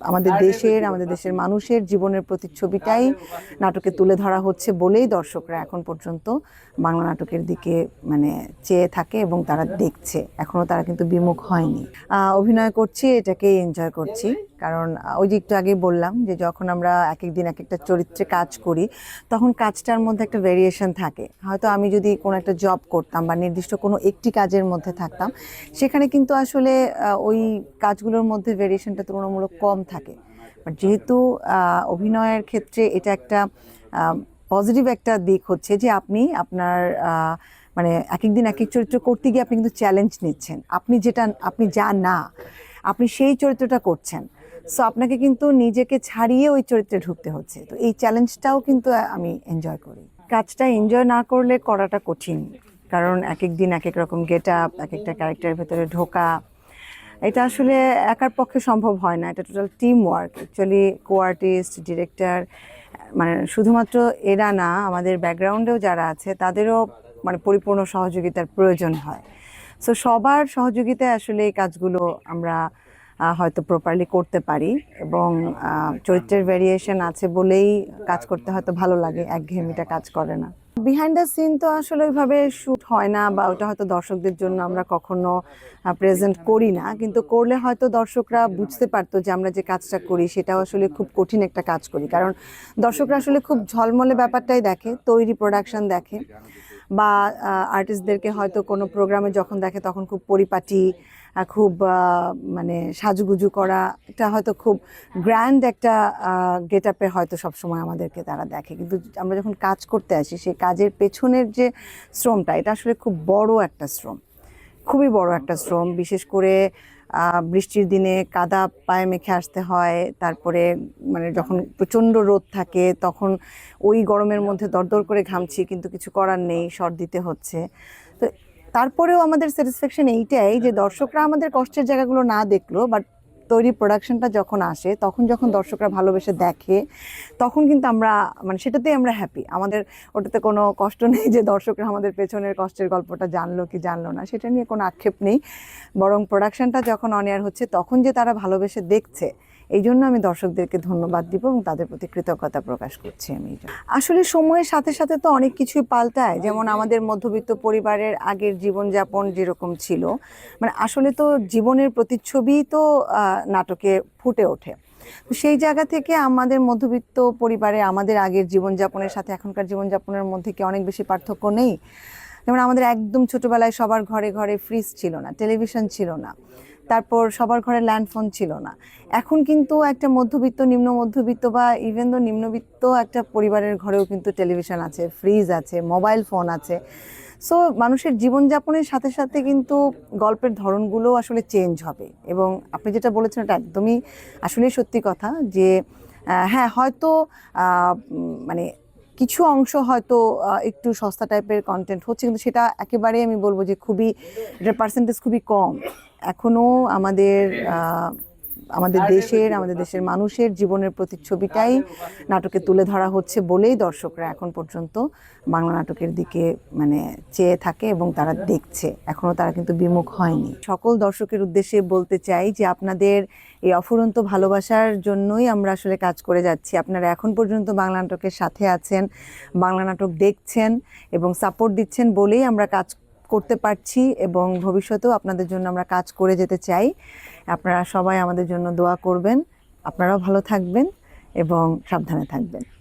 আমাদের দেশের আমাদের দেশের মানুষের জীবনের প্রতিচ্ছবিটাই নাটকে তুলে ধরা হচ্ছে বলেই দর্শকরা এখন পর্যন্ত বাংলা নাটকের দিকে মানে চেয়ে থাকে এবং তারা দেখছে। এখনও তারা কিন্তু বিমুখ হয়নি। আহ, অভিনয় করছি এটাকেই এনজয় করছি। কারণ ওই যে একটু আগে বললাম যে যখন আমরা এক একদিন এক একটা চরিত্রে কাজ করি, তখন কাজটার মধ্যে একটা ভেরিয়েশন থাকে। হয়তো আমি যদি কোনো একটা জব করতাম বা নির্দিষ্ট কোনো একটি কাজের মধ্যে থাকতাম, সেখানে কিন্তু আসলে ওই কাজগুলোর মধ্যে ভেরিয়েশনটা তুলনামূলক কম থাকে। বাট যেহেতু অভিনয়ের ক্ষেত্রে এটা একটা পজিটিভ একটা দিক হচ্ছে যে আপনি আপনার মানে এক এক দিন এক এক চরিত্র করতে গিয়ে আপনি কিন্তু চ্যালেঞ্জ নিচ্ছেন। আপনি যেটা, আপনি যা না, আপনি সেই চরিত্রটা করছেন। সো আপনাকে কিন্তু নিজেকে ছাড়িয়ে ওই চরিত্রে ঢুকতে হচ্ছে। তো এই চ্যালেঞ্জটাও কিন্তু আমি এনজয় করি। কাজটা এনজয় না করলে করাটা কঠিন। কারণ এক এক দিন এক এক রকম গেট আপ এক একটা ক্যারেক্টারের ভেতরে ঢোকা, এটা আসলে একার পক্ষে সম্ভব হয় না। এটা total team work actually co artist director মানে শুধুমাত্র এরা না, আমাদের ব্যাকগ্রাউন্ডেও যারা আছে, তাদেরও মানে পরিপূর্ণ সহযোগিতার প্রয়োজন হয়। সো সবার সহযোগিতায় আসলে এই কাজগুলো আমরা হয়তো প্রপারলি করতে পারি এবং চরিত্রের ভ্যারিয়েশন আছে বলেই কাজ করতে হয়তো ভালো লাগে, একঘেয়েমিটা কাজ করে না। বিহাইন্ড দ্য সিন তো আসলে ওইভাবে শ্যুট হয় না বা ওটা হয়তো দর্শকদের জন্য আমরা কখনো প্রেজেন্ট করি না, কিন্তু করলে হয়তো দর্শকরা বুঝতে পারতো যে আমরা যে কাজটা করি সেটাও আসলে খুব কঠিন একটা কাজ করি। কারণ দর্শকরা আসলে খুব ঝলমলে ব্যাপারটাই দেখে, তৈরি প্রোডাকশন দেখে। বা আর্টিস্টদেরকে হয়তো কোনো প্রোগ্রামে যখন দেখে তখন খুব পরিপাটি খুব মানে সাজুগুজু করা, এটা হয়তো খুব গ্র্যান্ড একটা গেট আপে হয়তো সবসময় আমাদেরকে তারা দেখে। কিন্তু আমরা যখন কাজ করতে আসি, সেই কাজের পেছনের যে শ্রমটা, এটা আসলে খুব বড় একটা শ্রম। খুবই বড় একটা শ্রম। বিশেষ করে বৃষ্টির দিনে কাদা পায়ে মেখে আসতে হয়, তারপরে মানে যখন প্রচণ্ড রোদ থাকে, তখন ওই গরমের মধ্যে দরদর করে ঘামছি, কিন্তু কিছু করার নেই, সর দিতে হচ্ছে। তো তারপরেও আমাদের স্যাটিসফ্যাকশন এইটাই যে দর্শকরা আমাদের কষ্টের জায়গাগুলো না দেখল বাট তৈরি প্রোডাকশনটা যখন আসে, তখন যখন দর্শকরা ভালোবেসে দেখে, তখন কিন্তু আমরা মানে সেটাতেই আমরা হ্যাপি আমাদের ওটাতে কোনো কষ্ট নেই যে দর্শকরা আমাদের পেছনের কষ্টের গল্পটা জানলো কি জানলো না, সেটা নিয়ে কোনো আক্ষেপ নেই। বরং প্রোডাকশনটা যখন অন এয়ার হচ্ছে, তখন যে তারা ভালোবেসে দেখছে এই জন্য আমি দর্শকদেরকে ধন্যবাদ দিব এবং তাদের প্রতি কৃতজ্ঞতা প্রকাশ করছি আমি আসলে সময়ের সাথে সাথে তো অনেক কিছুই পাল্টায়। যেমন আমাদের মধ্যবিত্ত পরিবারের আগের জীবনযাপন যেরকম ছিল মানে আসলে তো জীবনের প্রতিচ্ছবিই তো নাটকে ফুটে ওঠে। তো সেই জায়গা থেকে আমাদের মধ্যবিত্ত পরিবারে আমাদের আগের জীবনযাপনের সাথে এখনকার জীবনযাপনের মধ্যে কি অনেক বেশি পার্থক্য নেই? যেমন আমাদের একদম ছোটবেলায় সবার ঘরে ঘরে ফ্রিজ ছিল না টেলিভিশন ছিল না। তারপর সবার ঘরে ল্যান্ডফোন ছিল না। এখন কিন্তু একটা মধ্যবিত্ত, নিম্ন মধ্যবিত্ত বা ইভেন দো নিম্নবিত্ত একটা পরিবারের ঘরেও কিন্তু টেলিভিশন আছে ফ্রিজ আছে মোবাইল ফোন আছে। সো মানুষের জীবনযাপনের সাথে সাথে কিন্তু গল্পের ধরনগুলো আসলে চেঞ্জ হবে। এবং আপনি যেটা বলেছেন এটা একদমই আসলেই সত্যি কথা যে হ্যাঁ হয়তো মানে কিছু অংশ হয়তো একটু সস্তা টাইপের কন্টেন্ট হচ্ছে, কিন্তু সেটা একেবারে আমি বলব যে খুবই, এটার পার্সেন্টেজ খুবই কম। এখনও আমাদের আমাদের দেশের আমাদের দেশের মানুষের জীবনের প্রতিচ্ছবিটাই নাটকে তুলে ধরা হচ্ছে বলেই দর্শকরা এখন পর্যন্ত বাংলা নাটকের দিকে মানে চেয়ে থাকে এবং তারা দেখছে। এখনও তারা কিন্তু বিমুখ হয়নি। সকল দর্শকের উদ্দেশ্যে বলতে চাই যে আপনাদের এই অফুরন্ত ভালোবাসার জন্যই আমরা আসলে কাজ করে যাচ্ছি। আপনারা এখন পর্যন্ত বাংলা নাটকের সাথে আছেন বাংলা নাটক দেখছেন এবং সাপোর্ট দিচ্ছেন বলেই আমরা কাজ করতে পারছি এবং ভবিষ্যতেও আপনাদের জন্য আমরা কাজ করে যেতে চাই। আপনারা সবাই আমাদের জন্য দোয়া করবেন। আপনারাও ভালো থাকবেন এবং সাবধানে থাকবেন।